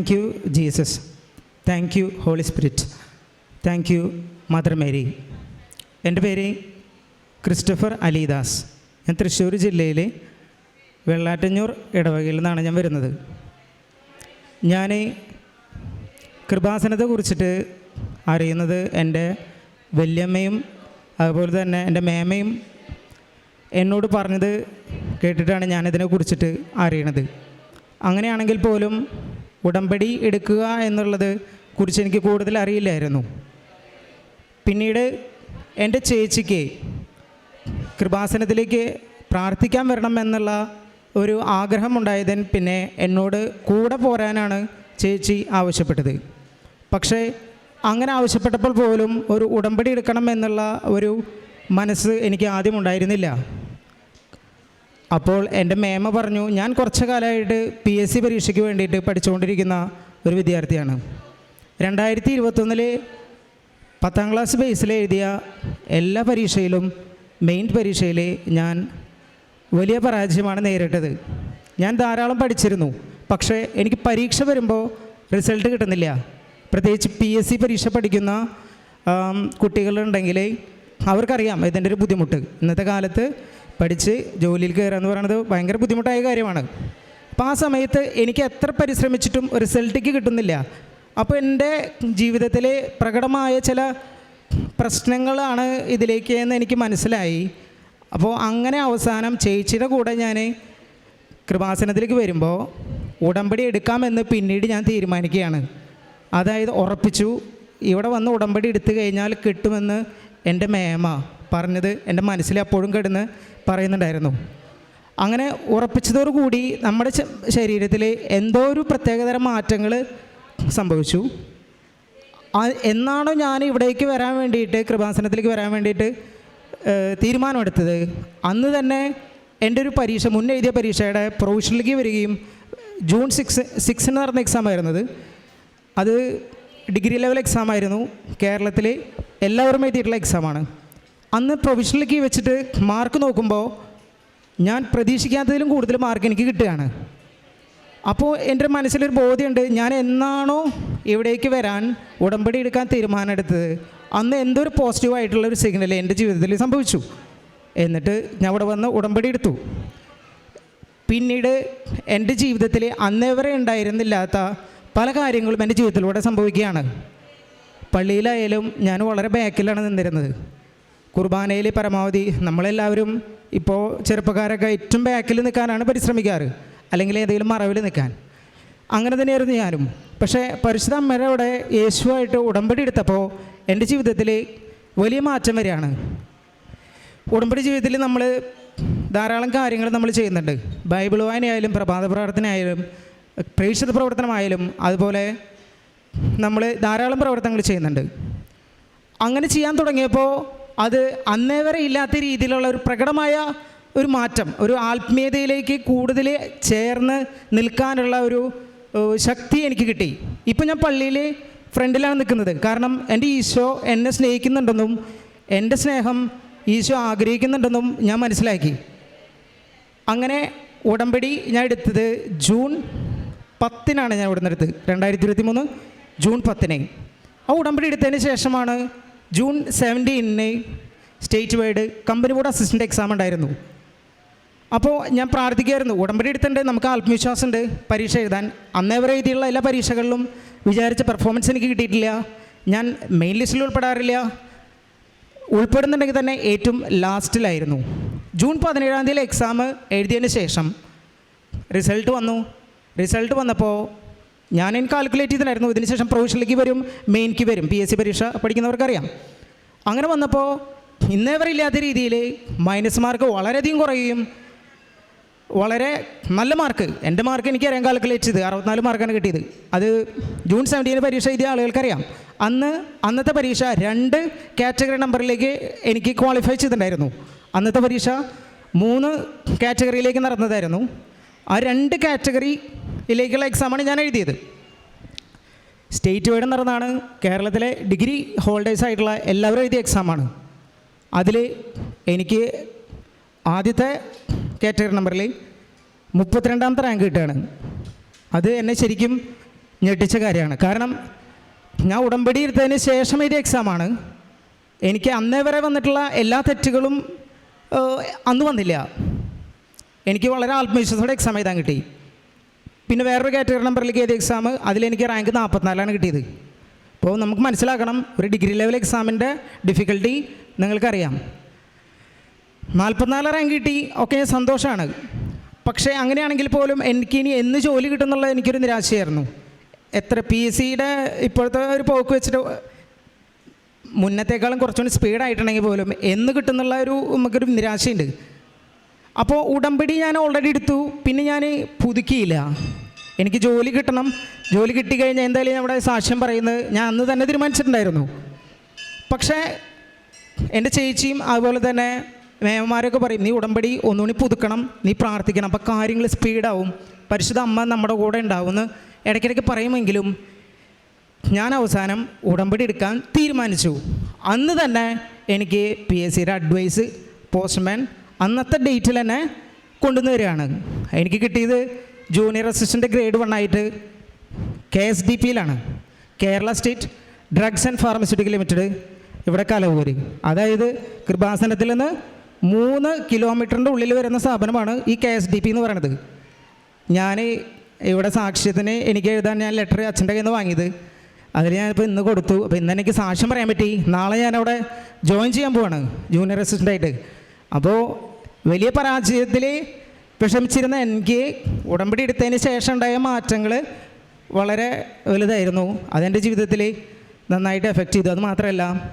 Thank you Jesus thank you holy spirit thank you mother Mary എന്റെ പേര് Christopher അലിദാസ്. ഞാൻ തൃശ്ശൂർ ജില്ലയിലെ വെള്ളാറ്റഞ്ഞൂർ ഇടവകയിൽ നിന്നാണ് ഞാൻ വരുന്നത്. ഞാൻ കൃപാസനത്തെ കുറിച്ചിട്ട് അറിയുന്നത് എന്റെ വല്യമ്മയും അതുപോലെ തന്നെ എന്റെ മേമയും എന്നോട് പറഞ്ഞത് കേട്ടിട്ടാണ് ഞാനിതിനെ കുറിച്ചിട്ട് അറിയണത്. അങ്ങനെയാണെങ്കിൽ പോലും ഉടമ്പടി എടുക്കുക എന്നുള്ളത് കുറിച്ച് എനിക്ക് കൂടുതൽ അറിയില്ലായിരുന്നു. പിന്നീട് എന്റെ ചേച്ചിക്ക് കൃപാസനത്തിലേക്ക് പ്രാർത്ഥിക്കാൻ വരണം എന്നുള്ള ഒരു ആഗ്രഹമുണ്ടായതിന് പിന്നെ എന്നോട് കൂടെ പോരാനാണ് ചേച്ചി ആവശ്യപ്പെട്ടത്. പക്ഷേ അങ്ങനെ ആവശ്യപ്പെട്ടപ്പോൾ പോലും ഒരു ഉടമ്പടി എടുക്കണം എന്നുള്ള ഒരു മനസ്സ് എനിക്ക് ആദ്യം ഉണ്ടായിരുന്നില്ല. അപ്പോൾ എന്റെ മേമ പറഞ്ഞു ഞാൻ കുറച്ച് കാലമായിട്ട് പി എസ് സി പരീക്ഷയ്ക്ക് വേണ്ടിയിട്ട് പഠിച്ചുകൊണ്ടിരിക്കുന്ന ഒരു വിദ്യാർത്ഥിയാണ്. രണ്ടായിരത്തി ഇരുപത്തൊന്നിൽ പത്താം ക്ലാസ് ബേസിൽ എഴുതിയ എല്ലാ പരീക്ഷയിലും മെയിൻ പരീക്ഷയിൽ ഞാൻ വലിയ പരാജയമാണ് നേരിട്ടത്. ഞാൻ ധാരാളം പഠിച്ചിരുന്നു പക്ഷേ എനിക്ക് പരീക്ഷ വരുമ്പോൾ റിസൾട്ട് കിട്ടുന്നില്ല. പ്രത്യേകിച്ച് പി എസ് സി പരീക്ഷ പഠിക്കുന്ന കുട്ടികളുണ്ടെങ്കിൽ അവർക്കറിയാം ഇതിന്റെ ഒരു ബുദ്ധിമുട്ട്. ഇന്നത്തെ കാലത്ത് പഠിച്ച് ജോലിയിൽ കയറുക എന്ന് പറയുന്നത് ഭയങ്കര ബുദ്ധിമുട്ടായ കാര്യമാണ്. അപ്പോൾ ആ സമയത്ത് എനിക്ക് എത്ര പരിശ്രമിച്ചിട്ടും റിസൾട്ടിക്ക് കിട്ടുന്നില്ല. അപ്പോൾ എന്റെ ജീവിതത്തിലെ പ്രകടമായ ചില പ്രശ്നങ്ങളാണ് ഇതിലേക്ക് എന്ന് എനിക്ക് മനസ്സിലായി. അപ്പോൾ അങ്ങനെ അവസാനം ചേച്ചിയുടെ കൂടെ ഞാൻ കൃപാസനത്തിലേക്ക് വരുമ്പോൾ ഉടമ്പടി എടുക്കാമെന്ന് പിന്നീട് ഞാൻ തീരുമാനിക്കുകയാണ്. അതായത് ഉറപ്പിച്ചു ഇവിടെ വന്ന് ഉടമ്പടി എടുത്തു കഴിഞ്ഞാൽ കിട്ടുമെന്ന് എന്റെ മേമ പറഞ്ഞത് എന്റെ മനസ്സിൽ അപ്പോഴും കിടന്ന് പറയുന്നുണ്ടായിരുന്നു. അങ്ങനെ ഉറപ്പിച്ചതോടുകൂടി നമ്മുടെ ശരീരത്തിൽ എന്തോ ഒരു പ്രത്യേകതരം മാറ്റങ്ങൾ സംഭവിച്ചു. എന്നാണോ ഞാൻ ഇവിടേക്ക് വരാൻ വേണ്ടിയിട്ട് കൃപാസനത്തിലേക്ക് വരാൻ വേണ്ടിയിട്ട് തീരുമാനമെടുത്തത്? അന്ന് തന്നെ എന്റെ ഒരു പരീക്ഷ മുന്നേ എഴുതിയ പരീക്ഷയുടെ പ്രൊവിഷനിലേക്ക് വരികയും ജൂൺ സിക്സ് സിക്സിന് നടന്ന എക്സാം ആയിരുന്നത്. അത് ഡിഗ്രി ലെവൽ എക്സാം ആയിരുന്നു. കേരളത്തിൽ എല്ലാവരും എഴുതിയിട്ടുള്ള എക്സാമാണ് അന്ന് പ്രൊവിഷനിലേക്ക് വെച്ചിട്ട് മാർക്ക് നോക്കുമ്പോൾ ഞാൻ പ്രതീക്ഷിക്കാത്തതിലും കൂടുതൽ മാർക്ക് എനിക്ക് കിട്ടുകയാണ്. അപ്പോൾ എന്റെ മനസ്സിലൊരു ബോധ്യമുണ്ട് ഞാൻ എന്നാണോ ഇവിടേക്ക് വരാൻ ഉടമ്പടി എടുക്കാൻ തീരുമാനമെടുത്തത് അന്ന് എന്തോ ഒരു പോസിറ്റീവായിട്ടുള്ള ഒരു സിഗ്നൽ എന്റെ ജീവിതത്തിൽ സംഭവിച്ചു. എന്നിട്ട് ഞാൻ അവിടെ വന്ന് ഉടമ്പടി എടുത്തു. പിന്നീട് എന്റെ ജീവിതത്തിൽ അന്നേവരെ ഉണ്ടായിരുന്നില്ലാത്ത പല കാര്യങ്ങളും എന്റെ ജീവിതത്തിലൂടെ സംഭവിക്കുകയാണ്. പള്ളിയിലായാലും ഞാൻ വളരെ ബാക്കിലാണ് നിന്നിരുന്നത്. കുർബാനയിൽ പരമാവധി നമ്മളെല്ലാവരും ഇപ്പോൾ ചെറുപ്പക്കാരൊക്കെ ഏറ്റവും ബാക്കിൽ നിൽക്കാനാണ് പരിശ്രമിക്കാറ്. അല്ലെങ്കിൽ ഏതെങ്കിലും മറവിൽ നിൽക്കാൻ. അങ്ങനെ തന്നെയായിരുന്നു ഞാനും. പക്ഷേ പരിശുദ്ധ അമ്മയുടെ യേശുവായിട്ട് ഉടമ്പടി എടുത്തപ്പോൾ എന്റെ ജീവിതത്തിൽ വലിയ മാറ്റം വരികയാണ്. ഉടമ്പടി ജീവിതത്തിൽ നമ്മൾ ധാരാളം കാര്യങ്ങൾ നമ്മൾ ചെയ്യുന്നുണ്ട്. ബൈബിൾ വായനയായാലും പ്രഭാത പ്രാർത്ഥനയായാലും പ്രേക്ഷിത പ്രവർത്തനമായാലും അതുപോലെ നമ്മൾ ധാരാളം പ്രവർത്തനങ്ങൾ ചെയ്യുന്നുണ്ട്. അങ്ങനെ ചെയ്യാൻ തുടങ്ങിയപ്പോൾ അത് അന്നേ വരെ ഇല്ലാത്ത രീതിയിലുള്ള ഒരു പ്രകടമായ ഒരു മാറ്റം ഒരു ആത്മീയതയിലേക്ക് കൂടുതൽ ചേർന്ന് നിൽക്കാനുള്ള ഒരു ശക്തി എനിക്ക് കിട്ടി. ഇപ്പം ഞാൻ പള്ളിയിൽ ഫ്രണ്ടിലാണ് നിൽക്കുന്നത്. കാരണം എന്റെ ഈശോ എന്നെ സ്നേഹിക്കുന്നുണ്ടെന്നും എന്റെ സ്നേഹം ഈശോ ആഗ്രഹിക്കുന്നുണ്ടെന്നും ഞാൻ മനസ്സിലാക്കി. അങ്ങനെ ഉടമ്പടി ഞാൻ എടുത്തത് ജൂൺ പത്തിനാണ് ഞാൻ ഉടനെടുത്തത് രണ്ടായിരത്തി ഇരുപത്തി മൂന്ന് ജൂൺ പത്തിന്. ആ ഉടമ്പടി എടുത്തതിന് ശേഷമാണ് June സെവന്റീനിന് state wide company board assistant exam ഉണ്ടായിരുന്നു. അപ്പോൾ ഞാൻ പ്രാർത്ഥിക്കുമായിരുന്നു ഉടമ്പടി എടുത്തിട്ടുണ്ട് നമുക്ക് ആത്മവിശ്വാസമുണ്ട് പരീക്ഷ എഴുതാൻ. അന്നേ വരെ എഴുതിയുള്ള എല്ലാ പരീക്ഷകളിലും വിചാരിച്ച പെർഫോമൻസ് എനിക്ക് കിട്ടിയിട്ടില്ല. ഞാൻ മെയിൻ ലിസ്റ്റിൽ ഉൾപ്പെടാറില്ല. ഉൾപ്പെടുന്നുണ്ടെങ്കിൽ തന്നെ ഏറ്റവും ലാസ്റ്റിലായിരുന്നു ജൂൺ പതിനേഴാം തീയതി എക്സാം എഴുതിയതിന് ശേഷം റിസൾട്ട് വന്നു. റിസൾട്ട് വന്നപ്പോൾ ഞാൻ കാൽക്കുലേറ്റ് ചെയ്തിട്ടായിരുന്നു ഇതിനുശേഷം പ്രൊവിഷനിലേക്ക് വരും മെയിൻക്ക് വരും. പി എസ് സി പരീക്ഷ പഠിക്കുന്നവർക്കറിയാം. അങ്ങനെ വന്നപ്പോൾ ഇന്നേ ഇല്ലാത്ത രീതിയിൽ മൈനസ് മാർക്ക് വളരെയധികം കുറയുകയും വളരെ നല്ല മാർക്ക് എന്റെ മാർക്ക് എനിക്ക് അറിയാം കാൽക്കുലേറ്റ് ചെയ്ത്. അറുപത്തിനാല് മാർക്കാണ് കിട്ടിയത്. അത് ജൂൺ സെവന്റീന് പരീക്ഷ എഴുതിയ ആളുകൾക്കറിയാം. അന്ന് അന്നത്തെ പരീക്ഷ രണ്ട് കാറ്റഗറി നമ്പറിലേക്ക് എനിക്ക് ക്വാളിഫൈ ചെയ്തിട്ടുണ്ടായിരുന്നു. അന്നത്തെ പരീക്ഷ മൂന്ന് കാറ്റഗറിയിലേക്ക് നടന്നതായിരുന്നു. ആ രണ്ട് കാറ്റഗറിയിലേക്കുള്ള എക്സാമാണ് ഞാൻ എഴുതിയത്. സ്റ്റേറ്റ് വൈഡ് നടന്നതാണ് കേരളത്തിലെ ഡിഗ്രി ഹോൾഡേഴ്സ് ആയിട്ടുള്ള എല്ലാവരും എഴുതിയ എക്സാമാണ് അതിൽ എനിക്ക് ആദ്യത്തെ കാറ്റഗറി നമ്പറിൽ മുപ്പത്തിരണ്ടാമത്തെ റാങ്ക് കിട്ടുകയാണ്. അത് എന്നെ ശരിക്കും ഞെട്ടിച്ച കാര്യമാണ്. കാരണം ഞാൻ ഉടമ്പടി എടുത്തതിന് ശേഷം എഴുതിയ എക്സാമാണ് എനിക്ക് അന്നേ വരെ വന്നിട്ടുള്ള എല്ലാ തെറ്റുകളും അന്ന് വന്നില്ല. എനിക്ക് വളരെ ആത്മവിശ്വാസത്തോടെ എക്സാം എഴുതാൻ കിട്ടി. പിന്നെ വേറൊരു കാറ്റഗറി നമ്പറിലേക്ക് എഴുതിയ എക്സാം അതിലെനിക്ക് റാങ്ക് നാൽപ്പത്തിനാലാണ് കിട്ടിയത്. അപ്പോൾ നമുക്ക് മനസ്സിലാക്കണം ഒരു ഡിഗ്രി ലെവൽ എക്സാമിന്റെ ഡിഫിക്കൽട്ടി നിങ്ങൾക്കറിയാം. നാൽപ്പത്തിനാല് റാങ്ക് കിട്ടി ഒക്കെ സന്തോഷമാണ് പക്ഷേ അങ്ങനെയാണെങ്കിൽ പോലും എനിക്ക് ഇനി എന്ന് ജോലി കിട്ടുന്നുള്ളത് എനിക്കൊരു നിരാശയായിരുന്നു. എത്ര പി എസ് സിയുടെ ഇപ്പോഴത്തെ ഒരു പോക്ക് വെച്ചിട്ട് മുന്നത്തേക്കാളും കുറച്ചുകൂടി സ്പീഡായിട്ടുണ്ടെങ്കിൽ പോലും എന്ന് കിട്ടുന്നുള്ള ഒരു നമുക്കൊരു നിരാശയുണ്ട്. അപ്പോൾ ഉടമ്പടി ഞാൻ ഓൾറെഡി എടുത്തു പിന്നെ ഞാൻ പുതുക്കിയില്ല. എനിക്ക് ജോലി കിട്ടണം. ജോലി കിട്ടിക്കഴിഞ്ഞാൽ എന്തായാലും നമ്മുടെ സാക്ഷ്യം പറയുന്നത് ഞാൻ അന്ന് തന്നെ തീരുമാനിച്ചിട്ടുണ്ടായിരുന്നു. പക്ഷേ എന്റെ ചേച്ചിയും അതുപോലെ തന്നെ മേമന്മാരൊക്കെ പറയും നീ ഉടമ്പടി ഒന്നുകൂടി പുതുക്കണം നീ പ്രാർത്ഥിക്കണം അപ്പോൾ കാര്യങ്ങൾ സ്പീഡാവും. പരിശുദ്ധ അമ്മ നമ്മുടെ കൂടെ ഉണ്ടാവുമെന്ന് ഇടയ്ക്കിടയ്ക്ക് പറയുമെങ്കിലും ഞാൻ അവസാനം ഉടമ്പടി എടുക്കാൻ തീരുമാനിച്ചു. അന്ന് തന്നെ എനിക്ക് പി എസ് സിയുടെ അഡ്വൈസ് പോസ്റ്റ്മാൻ അന്നത്തെ ഡേറ്റിൽ തന്നെ കൊണ്ടുവന്ന് വരികയാണ് എനിക്ക് കിട്ടിയത് ജൂനിയർ അസിസ്റ്റന്റ് ഗ്രേഡ് വൺ ആയിട്ട് K S D പിയിലാണ് Kerala state drugs and pharmaceutical limited ഇവിടെ കലവൂര്. അതായത് കൃപാസനത്തിൽ നിന്ന് മൂന്ന് കിലോമീറ്ററിന്റെ ഉള്ളിൽ വരുന്ന സ്ഥാപനമാണ് ഈ കെ എസ് ഡി പി എന്ന് പറയുന്നത്. ഞാൻ ഇവിടെ സാക്ഷ്യത്തിന് എനിക്ക് എഴുതാൻ ഞാൻ ലെറ്റർ അച്ഛന്റെ കയ്യിൽ നിന്ന് വാങ്ങിയത്. അതിൽ ഞാനിപ്പോൾ ഇന്ന് കൊടുത്തു. അപ്പോൾ ഇന്ന് എനിക്ക് സാക്ഷ്യം പറയാൻ പറ്റി. നാളെ ഞാനവിടെ ജോയിൻ ചെയ്യാൻ പോവാണ് ജൂനിയർ അസിസ്റ്റന്റായിട്ട് അപ്പോൾ വലിയ പരാജയത്തിൽ വിഷമിച്ചിരുന്ന എനിക്ക് ഉടമ്പടി എടുത്തതിന് ശേഷം ഉണ്ടായ മാറ്റങ്ങൾ വളരെ വലുതായിരുന്നു. അതെന്റെ ജീവിതത്തിൽ നന്നായിട്ട് എഫക്റ്റ് ചെയ്തു. അത് മാത്രമല്ല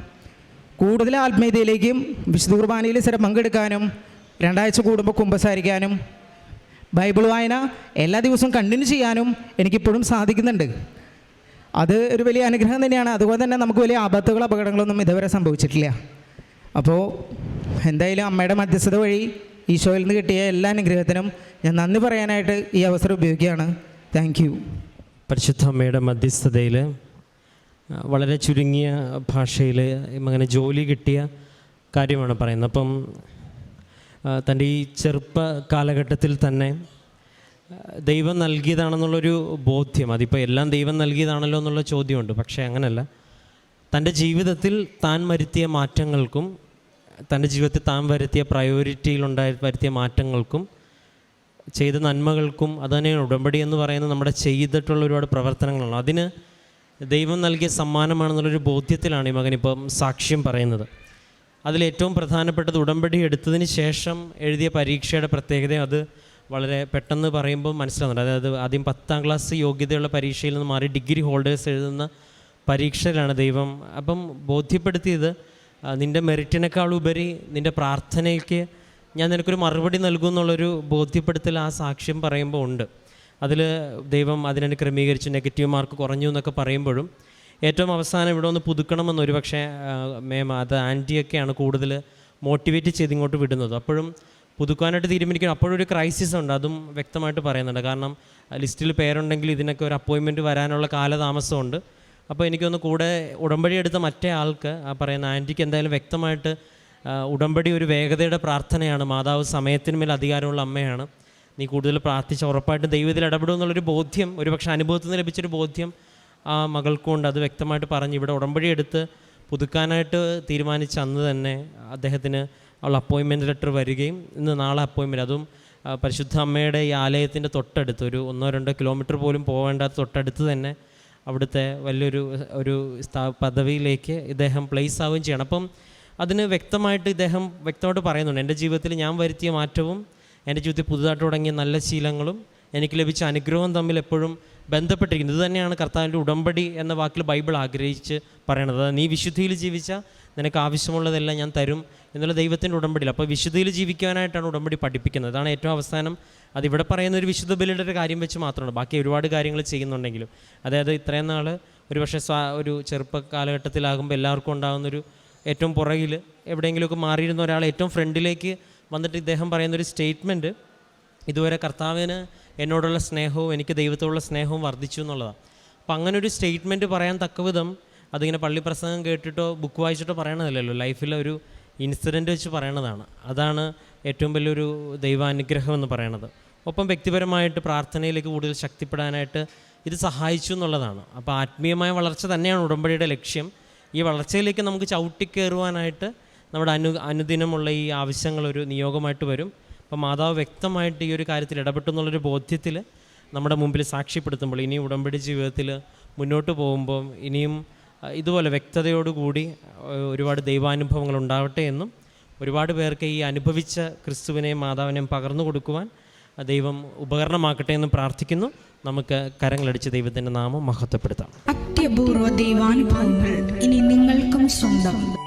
കൂടുതൽ ആത്മീയതയിലേക്കും വിശുദ്ധ കുർബാനയിൽ സ്ഥിരം പങ്കെടുക്കാനും രണ്ടാഴ്ച കൂടുമ്പോൾ കുമ്പസാരിക്കാനും ബൈബിൾ വായന എല്ലാ ദിവസവും കണ്ടിന്യൂ ചെയ്യാനും എനിക്കിപ്പോഴും സാധിക്കുന്നുണ്ട്. അത് ഒരു വലിയ അനുഗ്രഹം തന്നെയാണ്. അതുപോലെ തന്നെ നമുക്ക് വലിയ ആപത്തുകളോ അപകടങ്ങളൊന്നും ഇതുവരെ സംഭവിച്ചിട്ടില്ല. അപ്പോൾ എന്തായാലും അമ്മയുടെ മധ്യസ്ഥത വഴി ഈശോയിൽ നിന്ന് കിട്ടിയ എല്ലാ അനുഗ്രഹത്തിനും ഞാൻ നന്ദി പറയാനായിട്ട് ഈ അവസരം ഉപയോഗിക്കുകയാണ്. താങ്ക് യു പരിശുദ്ധ അമ്മയുടെ മധ്യസ്ഥതയിൽ വളരെ ചുരുങ്ങിയ ഭാഷയിൽ അങ്ങനെ ജോലി കിട്ടിയ കാര്യമാണ് പറയുന്നത്. അപ്പം തന്റെ ഈ ചെറുപ്പ കാലഘട്ടത്തിൽ തന്നെ ദൈവം നൽകിയതാണെന്നുള്ളൊരു ബോധ്യം. അതിപ്പോൾ എല്ലാം ദൈവം നൽകിയതാണല്ലോ എന്നുള്ള ചോദ്യമുണ്ട്. പക്ഷേ അങ്ങനല്ല. തന്റെ ജീവിതത്തിൽ താൻ വരുത്തിയ മാറ്റങ്ങൾക്കും തന്റെ ജീവിതത്തിൽ താൻ വരുത്തിയ പ്രയോറിറ്റിയിലുണ്ടായ വരുത്തിയ മാറ്റങ്ങൾക്കും ചെയ്ത നന്മകൾക്കും അത് തന്നെയാണ് ഉടമ്പടി എന്ന് പറയുന്നത് നമ്മുടെ ചെയ്തിട്ടുള്ള ഒരുപാട് പ്രവർത്തനങ്ങളാണ്. അതിന് ദൈവം നൽകിയ സമ്മാനമാണെന്നുള്ളൊരു ബോധ്യത്തിലാണ് ഈ മകൻ ഇപ്പം സാക്ഷ്യം പറയുന്നത്. അതിലേറ്റവും പ്രധാനപ്പെട്ടത് ഉടമ്പടി എടുത്തതിന് ശേഷം എഴുതിയ പരീക്ഷയുടെ പ്രത്യേകത അത് വളരെ പെട്ടെന്ന് പറയുമ്പോൾ മനസ്സിലാവുന്നുണ്ട് അതായത് ആദ്യം പത്താം ക്ലാസ് യോഗ്യതയുള്ള പരീക്ഷയിൽ നിന്ന് മാറി ഡിഗ്രി ഹോൾഡേഴ്സ് എഴുതുന്ന പരീക്ഷയിലാണ് ദൈവം അപ്പം ബോധ്യപ്പെടുത്തിയത് നിന്റെ മെറിറ്റിനേക്കാൾ ഉപരി നിന്റെ പ്രാർത്ഥനയ്ക്ക് ഞാൻ നിനക്കൊരു മറുപടി നൽകും എന്നുള്ളൊരു ബോധ്യപ്പെടുത്തൽ ആ സാക്ഷ്യം പറയുമ്പോൾ ഉണ്ട്. അതിൽ ദൈവം അതിനെ ക്രമീകരിച്ച് നെഗറ്റീവ് മാർക്ക് കുറഞ്ഞു എന്നൊക്കെ പറയുമ്പോഴും ഏറ്റവും അവസാനം ഇവിടെ ഒന്ന് പുതുക്കണമെന്ന് ഒരു പക്ഷേ മേം അത് ആന്റിയൊക്കെയാണ് കൂടുതൽ മോട്ടിവേറ്റ് ചെയ്ത് ഇങ്ങോട്ട് വിടുന്നത്. അപ്പോഴും പുതുക്കാനായിട്ട് തീരുമാനിക്കണം അപ്പോഴൊരു ക്രൈസിസ് ഉണ്ട്. അതും വ്യക്തമായിട്ട് പറയുന്നുണ്ട്. കാരണം ലിസ്റ്റിൽ പേരുണ്ടെങ്കിൽ ഇതിനൊക്കെ ഒരു അപ്പോയിൻമെന്റ് വരാനുള്ള കാലതാമസമുണ്ട്. അപ്പോൾ എനിക്കൊന്ന് കൂടെ ഉടമ്പടി എടുത്ത മറ്റേ ആൾക്ക് ആ പറയുന്ന ആന്റിക്ക് എന്തായാലും വ്യക്തമായിട്ട് ഉടമ്പടി ഒരു വേഗതയുടെ പ്രാർത്ഥനയാണ്. മാതാവ് സമയത്തിന് മേൽ അധികാരമുള്ള അമ്മയാണ്. നീ കൂടുതൽ പ്രാർത്ഥിച്ച ഉറപ്പായിട്ട് ദൈവത്തിൽ ഇടപെടും എന്നുള്ളൊരു ബോധ്യം ഒരുപക്ഷെ അനുഭവത്തിൽ നിന്ന് ലഭിച്ചൊരു ബോധ്യം ആ മകൾക്കുണ്ട്. അത് വ്യക്തമായിട്ട് പറഞ്ഞ് ഇവിടെ ഉടമ്പടി എടുത്ത് പുതുക്കാനായിട്ട് തീരുമാനിച്ച അന്ന് തന്നെ അദ്ദേഹത്തിന് ഉള്ള അപ്പോയിൻമെന്റ് ലെറ്റർ വരികയും ഇന്ന് നാളെ അപ്പോയിൻമെന്റ് അതും പരിശുദ്ധ അമ്മയുടെ ഈ ആലയത്തിന്റെ തൊട്ടടുത്ത് ഒരു ഒന്നോ രണ്ടോ കിലോമീറ്റർ പോലും പോകേണ്ടാത്ത തൊട്ടടുത്ത് തന്നെ അവിടുത്തെ വലിയൊരു ഒരു സ്ഥാ പദവിയിലേക്ക് ഇദ്ദേഹം പ്ലേസ് ആവുകയും ചെയ്യണം. അപ്പം അതിന് വ്യക്തമായിട്ട് ഇദ്ദേഹം വ്യക്തമായിട്ട് പറയുന്നുണ്ട് എന്റെ ജീവിതത്തിൽ ഞാൻ വരുത്തിയ മാറ്റവും എന്റെ ജീവിതത്തിൽ പുതുതായിട്ട് തുടങ്ങിയ നല്ല ശീലങ്ങളും എനിക്ക് ലഭിച്ച അനുഗ്രഹവും തമ്മിൽ എപ്പോഴും ബന്ധപ്പെട്ടിരിക്കുന്നത് ഇത് തന്നെയാണ് കർത്താവിന്റെ ഉടമ്പടി എന്ന വാക്കിൽ ബൈബിൾ ആഗ്രഹിച്ച് പറയണത്. നീ വിശുദ്ധിയിൽ ജീവിച്ച നിനക്ക് ആവശ്യമുള്ളതെല്ലാം ഞാൻ തരും എന്നുള്ള ദൈവത്തിന്റെ ഉടമ്പടിയിൽ. അപ്പോൾ വിശുദ്ധിയിൽ ജീവിക്കാനായിട്ടാണ് ഉടമ്പടി പഠിപ്പിക്കുന്നത്. അതാണ് ഏറ്റവും അവസാനം അതിവിടെ പറയുന്ന ഒരു വിശുദ്ധ ബലിയുടെ ഒരു കാര്യം വെച്ച് മാത്രമാണ് ബാക്കി ഒരുപാട് കാര്യങ്ങൾ ചെയ്യുന്നുണ്ടെങ്കിലും. അതായത് ഇത്രയും നാൾ ഒരു പക്ഷേ സ്വാ ഒരു ചെറുപ്പ കാലഘട്ടത്തിലാകുമ്പോൾ എല്ലാവർക്കും ഉണ്ടാകുന്നൊരു ഏറ്റവും പുറകിൽ എവിടെയെങ്കിലുമൊക്കെ മാറിയിരുന്ന ഒരാൾ ഏറ്റവും ഫ്രണ്ടിലേക്ക് വന്നിട്ട് ഇദ്ദേഹം പറയുന്നൊരു സ്റ്റേറ്റ്മെന്റ് ഇതുവരെ കർത്താവിന് എന്നോടുള്ള സ്നേഹവും എനിക്ക് ദൈവത്തോടുള്ള സ്നേഹവും വർദ്ധിച്ചു എന്നുള്ളതാണ്. അപ്പം അങ്ങനെ ഒരു സ്റ്റേറ്റ്മെന്റ് പറയാൻ തക്കവിധം അതിങ്ങനെ പള്ളി പ്രസംഗം കേട്ടിട്ടോ ബുക്ക് വായിച്ചിട്ടോ പറയണതല്ലല്ലോ. ലൈഫിലെ ഒരു ഇൻസിഡന്റ് വെച്ച് പറയണതാണ്. അതാണ് ഏറ്റവും വലിയൊരു ദൈവാനുഗ്രഹം എന്ന് പറയണത്. ഒപ്പം വ്യക്തിപരമായിട്ട് പ്രാർത്ഥനയിലേക്ക് കൂടുതൽ ശക്തിപ്പെടാനായിട്ട് ഇത് സഹായിച്ചു എന്നുള്ളതാണ്. അപ്പോൾ ആത്മീയമായ വളർച്ച തന്നെയാണ് ഉടമ്പടിയുടെ ലക്ഷ്യം. ഈ വളർച്ചയിലേക്ക് നമുക്ക് ചവിട്ടിക്കയറുവാനായിട്ട് നമ്മുടെ അനു അനുദിനമുള്ള ഈ ആവശ്യങ്ങൾ ഒരു നിയോഗമായിട്ട് വരും. അപ്പോൾ മാതാവ് വ്യക്തമായിട്ട് ഈ ഒരു കാര്യത്തിൽ ഇടപെട്ടു എന്നുള്ളൊരു ബോധ്യത്തിൽ നമ്മുടെ മുമ്പിൽ സാക്ഷ്യപ്പെടുത്തുമ്പോൾ ഇനി ഉടമ്പടി ജീവിതത്തിൽ മുന്നോട്ട് പോകുമ്പോൾ ഇനിയും ഇതുപോലെ വ്യക്തതയോടുകൂടി ഒരുപാട് ദൈവാനുഭവങ്ങൾ ഉണ്ടാവട്ടെ എന്നും ഒരുപാട് പേർക്ക് ഈ അനുഭവിച്ച ക്രിസ്തുവിനെയും മാതാവിനെയും പകർന്നു കൊടുക്കുവാൻ ദൈവം ഉപകരണമാക്കട്ടെ എന്ന് പ്രാർത്ഥിക്കുന്നു. നമുക്ക് കരങ്ങളടിച്ച് ദൈവത്തിന്റെ നാമം മഹത്വപ്പെടുത്താം. അത്യപൂർവ ദൈവാനുഭവങ്ങൾ ഇനി നിങ്ങൾക്കും സ്വന്തം.